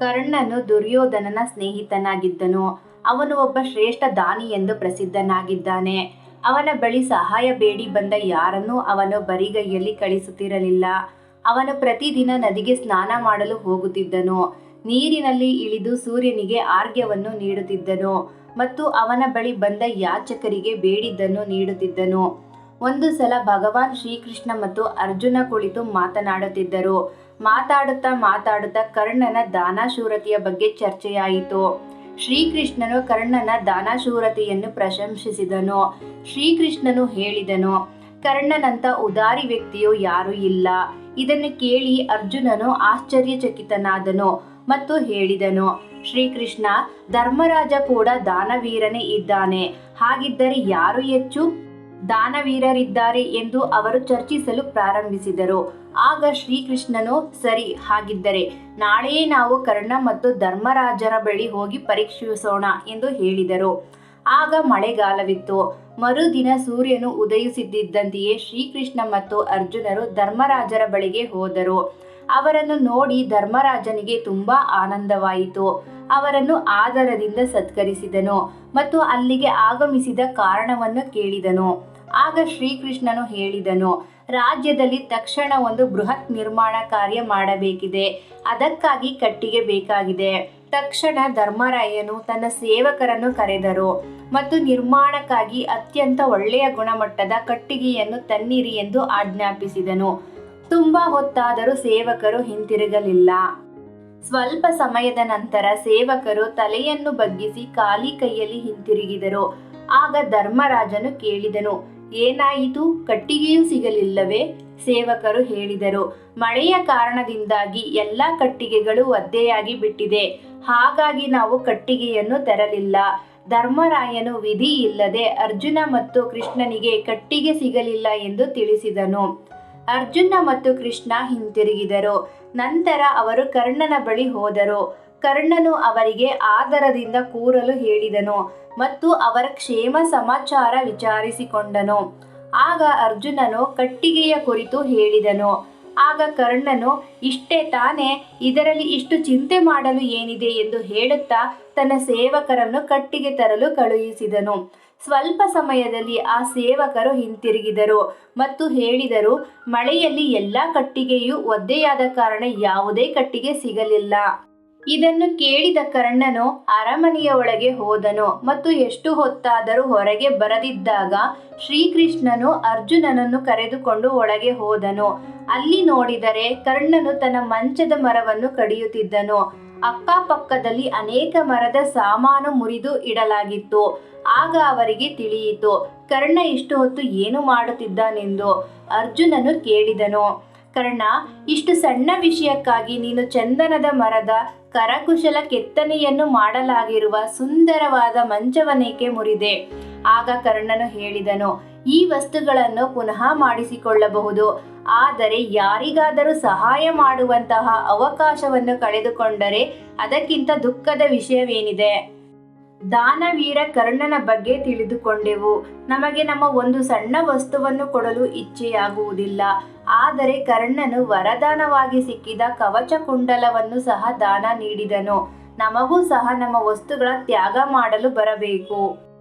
ಕರ್ಣನು ದುರ್ಯೋಧನನ ಸ್ನೇಹಿತನಾಗಿದ್ದನು. ಅವನು ಒಬ್ಬ ಶ್ರೇಷ್ಠ ದಾನಿ ಎಂದು ಪ್ರಸಿದ್ಧನಾಗಿದ್ದಾನೆ. ಅವನ ಬಳಿ ಸಹಾಯ ಬೇಡಿ ಬಂದ ಯಾರನ್ನೂ ಅವನು ಬರಿಗೈಯಲ್ಲಿ ಕಳಿಸುತ್ತಿರಲಿಲ್ಲ. ಅವನು ಪ್ರತಿದಿನ ನದಿಗೆ ಸ್ನಾನ ಮಾಡಲು ಹೋಗುತ್ತಿದ್ದನು. ನೀರಿನಲ್ಲಿ ಇಳಿದು ಸೂರ್ಯನಿಗೆ ಆರ್ಘ್ಯವನ್ನು ನೀಡುತ್ತಿದ್ದನು ಮತ್ತು ಅವನ ಬಳಿ ಬಂದ ಯಾಚಕರಿಗೆ ಬೇಡಿದ್ದನ್ನು ನೀಡುತ್ತಿದ್ದನು. ಒಂದು ಸಲ ಭಗವಾನ್ ಶ್ರೀಕೃಷ್ಣ ಮತ್ತು ಅರ್ಜುನ ಕುಳಿತು ಮಾತನಾಡುತ್ತಿದ್ದರು. ಮಾತಾಡುತ್ತಾ ಮಾತಾಡುತ್ತಾ ಕರ್ಣನ ದಾನಶೂರತೆಯ ಬಗ್ಗೆ ಚರ್ಚೆಯಾಯಿತು. ಶ್ರೀಕೃಷ್ಣನು ಕರ್ಣನ ದಾನಶೂರತೆಯನ್ನು ಪ್ರಶಂಸಿಸಿದನು. ಶ್ರೀಕೃಷ್ಣನು ಹೇಳಿದನು ಕರ್ಣನಂತ ಉದಾರಿ ವ್ಯಕ್ತಿಯು ಯಾರೂ ಇಲ್ಲ. ಇದನ್ನು ಕೇಳಿ ಅರ್ಜುನನು ಆಶ್ಚರ್ಯಚಕಿತನಾದನು ಮತ್ತು ಹೇಳಿದನು, ಶ್ರೀಕೃಷ್ಣ, ಧರ್ಮರಾಜ ಕೂಡ ದಾನವೀರನೇ ಇದ್ದಾನೆ. ಹಾಗಿದ್ದರೆ ಯಾರು ಹೆಚ್ಚು? ದಾನವೀರರಿದ್ದಾರೆ ಎಂದು ಅವರು ಚರ್ಚಿಸಲು ಪ್ರಾರಂಭಿಸಿದರು. ಆಗ ಶ್ರೀಕೃಷ್ಣನು, ಸರಿ, ಹಾಗಿದ್ದರೆ ನಾಳೆಯೇ ನಾವು ಕರ್ಣ ಮತ್ತು ಧರ್ಮರಾಜರ ಬಳಿ ಹೋಗಿ ಪರೀಕ್ಷಿಸೋಣ ಎಂದು ಹೇಳಿದರು. ಆಗ ಮಳೆಗಾಲವಿತ್ತು. ಮರುದಿನ ಸೂರ್ಯನು ಉದಯಿಸಿದ್ದಂತೆಯೇ ಶ್ರೀಕೃಷ್ಣ ಮತ್ತು ಅರ್ಜುನರು ಧರ್ಮರಾಜರ ಬಳಿಗೆ ಹೋದರು. ಅವರನ್ನು ನೋಡಿ ಧರ್ಮರಾಜನಿಗೆ ತುಂಬಾ ಆನಂದವಾಯಿತು. ಅವರನ್ನು ಆದರದಿಂದ ಸತ್ಕರಿಸಿದನು ಮತ್ತು ಅಲ್ಲಿಗೆ ಆಗಮಿಸಿದ ಕಾರಣವನ್ನು ಕೇಳಿದನು. ಆಗ ಶ್ರೀಕೃಷ್ಣನು ಹೇಳಿದನು, ರಾಜ್ಯದಲ್ಲಿ ತಕ್ಷಣ ಒಂದು ಬೃಹತ್ ನಿರ್ಮಾಣ ಕಾರ್ಯ ಮಾಡಬೇಕಿದೆ. ಅದಕ್ಕಾಗಿ ಕಟ್ಟಿಗೆ ಬೇಕಾಗಿದೆ. ತಕ್ಷಣ ಧರ್ಮರಾಯನು ತನ್ನ ಸೇವಕರನ್ನು ಕರೆದರು, ಮತ್ತು ನಿರ್ಮಾಣಕ್ಕಾಗಿ ಅತ್ಯಂತ ಒಳ್ಳೆಯ ಗುಣಮಟ್ಟದ ಕಟ್ಟಿಗೆಯನ್ನು ತನ್ನಿರಿ ಎಂದು ಆಜ್ಞಾಪಿಸಿದನು. ತುಂಬಾ ಹೊತ್ತಾದರೂ ಸೇವಕರು ಹಿಂತಿರುಗಲಿಲ್ಲ. ಸ್ವಲ್ಪ ಸಮಯದ ನಂತರ ಸೇವಕರು ತಲೆಯನ್ನು ಬಗ್ಗಿಸಿ ಖಾಲಿ ಕೈಯಲ್ಲಿ ಹಿಂತಿರುಗಿದರು. ಆಗ ಧರ್ಮರಾಜನು ಕೇಳಿದನು ಏನಾಯಿತು? ಕಟ್ಟಿಗೆಯೂ ಸಿಗಲಿಲ್ಲವೇ? ಸೇವಕರು ಹೇಳಿದರು, ಮಳೆಯ ಕಾರಣದಿಂದಾಗಿ ಎಲ್ಲ ಕಟ್ಟಿಗೆಗಳು ಒದ್ದೆಯಾಗಿ ಬಿಟ್ಟಿದೆ. ಹಾಗಾಗಿ ನಾವು ಕಟ್ಟಿಗೆಯನ್ನು ತರಲಿಲ್ಲ. ಧರ್ಮರಾಯನು ವಿಧಿ ಇಲ್ಲದೆ ಅರ್ಜುನ ಮತ್ತು ಕೃಷ್ಣನಿಗೆ ಕಟ್ಟಿಗೆ ಸಿಗಲಿಲ್ಲ ಎಂದು ತಿಳಿಸಿದನು. ಅರ್ಜುನ ಮತ್ತು ಕೃಷ್ಣ ಹಿಂತಿರುಗಿದರು. ನಂತರ ಅವರು ಕರ್ಣನ ಬಳಿ ಹೋದರು. ಕರ್ಣನು ಅವರಿಗೆ ಆದರದಿಂದ ಕೂರಲು ಹೇಳಿದನು ಮತ್ತು ಅವರ ಕ್ಷೇಮ ಸಮಾಚಾರ ವಿಚಾರಿಸಿಕೊಂಡನು. ಆಗ ಅರ್ಜುನನು ಕಟ್ಟಿಗೆಯ ಕುರಿತು ಹೇಳಿದನು. ಆಗ ಕರ್ಣನು, ಇಷ್ಟೇ ತಾನೇ, ಇದರಲ್ಲಿ ಇಷ್ಟು ಚಿಂತೆ ಮಾಡಲು ಏನಿದೆ ಎಂದು ಹೇಳುತ್ತಾ ತನ್ನ ಸೇವಕರನ್ನು ಕಟ್ಟಿಗೆ ತರಲು ಕಳುಹಿಸಿದನು. ಸ್ವಲ್ಪ ಸಮಯದಲ್ಲಿ ಆ ಸೇವಕರು ಹಿಂತಿರುಗಿದರು ಮತ್ತು ಹೇಳಿದರು, ಮಳೆಯಲ್ಲಿ ಎಲ್ಲ ಕಟ್ಟಿಗೆಯೂ ಒದ್ದೆಯಾದ ಕಾರಣ ಯಾವುದೇ ಕಟ್ಟಿಗೆ ಸಿಗಲಿಲ್ಲ. ಇದನ್ನು ಕೇಳಿದ ಕರ್ಣನು ಅರಮನೆಯ ಒಳಗೆ ಹೋದನು ಮತ್ತು ಎಷ್ಟು ಹೊತ್ತಾದರೂ ಹೊರಗೆ ಬರದಿದ್ದಾಗ ಶ್ರೀಕೃಷ್ಣನು ಅರ್ಜುನನನ್ನು ಕರೆದುಕೊಂಡು ಒಳಗೆ ಹೋದನು. ಅಲ್ಲಿ ನೋಡಿದರೆ ಕರ್ಣನು ತನ್ನ ಮಂಚದ ಮರವನ್ನು ಕಡಿಯುತ್ತಿದ್ದನು. ಅಕ್ಕಪಕ್ಕದಲ್ಲಿ ಅನೇಕ ಮರದ ಸಾಮಾನು ಮುರಿದು ಇಡಲಾಗಿತ್ತು. ಆಗ ಅವರಿಗೆ ತಿಳಿಯಿತು, ಕರ್ಣ ಇಷ್ಟು ಹೊತ್ತು ಏನು ಮಾಡುತ್ತಿದ್ದಾನೆಂದು. ಅರ್ಜುನನು ಕೇಳಿದನು ಕರ್ಣ, ಇಷ್ಟು ಸಣ್ಣ ವಿಷಯಕ್ಕಾಗಿ ನೀನು ಚಂದನದ ಮರದ ಕರಕುಶಲ ಕೆತ್ತನೆಯನ್ನು ಮಾಡಲಾಗಿರುವ ಸುಂದರವಾದ ಮಂಚವನೇಕೆ ಮುರಿದೆ? ಆಗ ಕರ್ಣನು ಹೇಳಿದನು, ಈ ವಸ್ತುಗಳನ್ನು ಪುನಃ ಮಾಡಿಸಿಕೊಳ್ಳಬಹುದು. ಆದರೆ ಯಾರಿಗಾದರೂ ಸಹಾಯ ಮಾಡುವಂತಹ ಅವಕಾಶವನ್ನು ಕಳೆದುಕೊಂಡರೆ ಅದಕ್ಕಿಂತ ದುಃಖದ ವಿಷಯವೇನಿದೆ? ದಾನವೀರ ಕರ್ಣನ ಬಗ್ಗೆ ತಿಳಿದುಕೊಂಡೆವು. ನಮಗೆ ನಮ್ಮ ಒಂದು ಸಣ್ಣ ವಸ್ತುವನ್ನು ಕೊಡಲು ಇಚ್ಛೆಯಾಗುವುದಿಲ್ಲ. ಆದರೆ ಕರ್ಣನು ವರದಾನವಾಗಿ ಸಿಕ್ಕಿದ ಕವಚ ಕುಂಡಲವನ್ನು ಸಹ ದಾನ ನೀಡಿದನು. ನಮಗೂ ಸಹ ನಮ್ಮ ವಸ್ತುಗಳ ತ್ಯಾಗ ಮಾಡಲು ಬರಬೇಕು.